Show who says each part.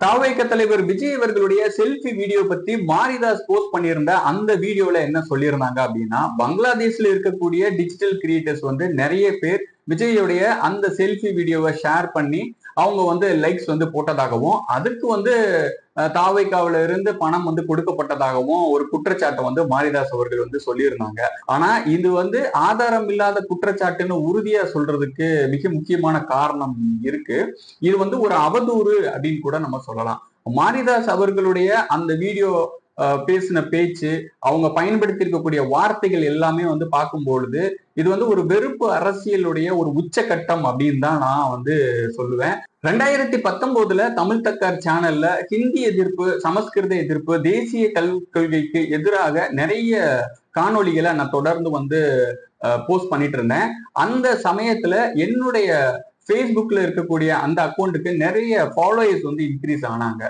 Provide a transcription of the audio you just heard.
Speaker 1: தாவைக்க தலைவர் விஜய் அவர்களுடைய selfie video பத்தி மாரிதாஸ் போஸ்ட் பண்ணியிருந்த அந்த வீடியோல என்ன சொல்லியிருந்தாங்க அப்படின்னா பங்களாதேஷ்ல இருக்கக்கூடிய டிஜிட்டல் கிரியேட்டர்ஸ் வந்து நிறைய பேர் விஜயுடைய அந்த செல்ஃபி வீடியோவை ஷேர் பண்ணி அவங்க வந்து லைக்ஸ் வந்து போட்டதாகவும் அதுக்கு வந்து தாவைக்காவில இருந்து பணம் வந்து கொடுக்கப்பட்டதாகவும் ஒரு குற்றச்சாட்டை வந்து மாரிதாஸ் அவர்கள் வந்து சொல்லியிருந்தாங்க. ஆனா இது வந்து ஆதாரம் இல்லாத குற்றச்சாட்டுன்னு உறுதியா சொல்றதுக்கு மிக முக்கியமான காரணம் இருக்கு. இது வந்து ஒரு அவதூறு அப்படின்னு கூட நம்ம சொல்லலாம். மாரிதாஸ் அவர்களுடைய அந்த வீடியோ பேசின பேச்சு அவங்க பயன்படுத்தி இருக்கக்கூடிய வார்த்தைகள் எல்லாமே வந்து பார்க்கும் பொழுது இது வந்து ஒரு வெறுப்பு அரசியலுடைய ஒரு உச்சகட்டம் அப்படின்னு தான் நான் வந்து சொல்லுவேன். ரெண்டாயிரத்தி பத்தொன்பதுல தமிழ் தக்கார் சேனல்ல ஹிந்தி எதிர்ப்பு சமஸ்கிருத எதிர்ப்பு தேசிய கல் கொள்கைக்கு எதிராக நிறைய காணொலிகளை நான் தொடர்ந்து வந்து போஸ்ட் பண்ணிட்டு இருந்தேன். அந்த சமயத்துல என்னுடைய ஃபேஸ்புக்ல இருக்கக்கூடிய அந்த அக்கௌண்ட்டுக்கு நிறைய ஃபாலோயர்ஸ் வந்து இன்க்ரீஸ் ஆனாங்க.